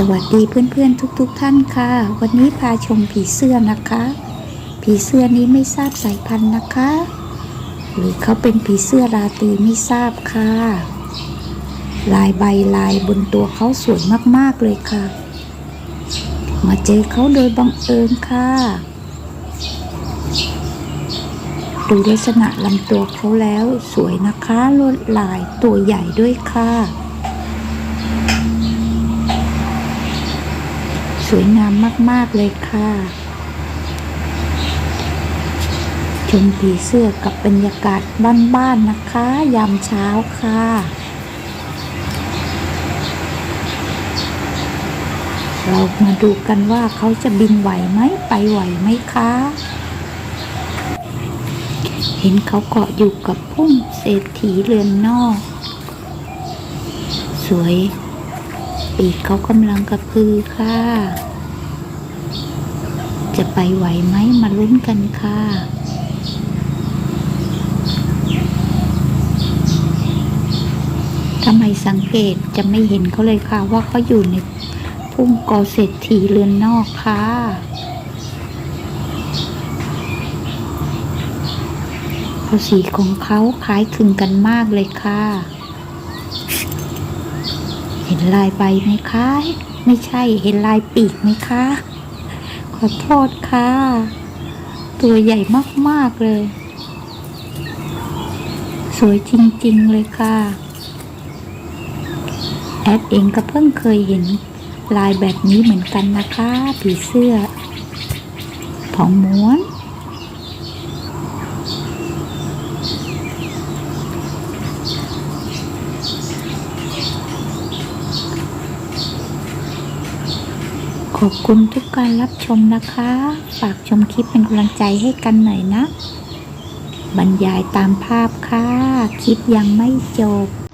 สวัสดีเพื่อนๆทุกๆทท่านค่ะ วันนี้พาชมผีเสื้อนะคะ ผีเสื้อนี้ไม่ทราบสายพันธุ์นะคะ หรือเขาเป็นผีเสื้อราตรีไม่ทราบค่ะ ลายใบลายบนตัวเขาสวยมากๆเลยค่ะ มาเจอเขาโดยบังเอิญค่ะดูลักษณะลำตัวเขาแล้วสวยนะคะลวดลายตัวใหญ่ด้วยค่ะ สวยงามมาก ๆ เลยค่ะ ชมผีเสื้อกับบรรยากาศบ้าน ๆ นะคะ ยามเช้าค่ะเรามาดูกันว่าเขาจะบินไหวไหมไปไหวไหมคะ เห็นเขาเกาะอยู่กับพุ่มเศรษฐีเรือนนอก สวย ปีกเขากำลังกระพือค่ะ จะไปไหวไหมมาลุ้นกันค่ะทำไมสังเกตจะไม่เห็นเขาเลยค่ะ ว่าเขาอยู่ในพุ่มกอเศรษฐีเรือนนอกค่ะเพราะสีของเขาคล้ายคลึงกันมากเลยค่ะ เห็นลายใบไหมคะ ไม่ใช่เห็นลายปีกไหมคะ ขอโทษค่ะ ตัวใหญ่มากๆเลย สวยจริงๆเลยค่ะ แอดเองก็เพิ่งเคยเห็นลายแบบนี้เหมือนกันนะคะ ผีเสื้อของม้วน ขอบคุณทุกการรับชมนะคะ ฝากชมคลิปเป็นกำลังใจให้กันหน่อยนะ บรรยายตามภาพค่ะ คลิปยังไม่จบ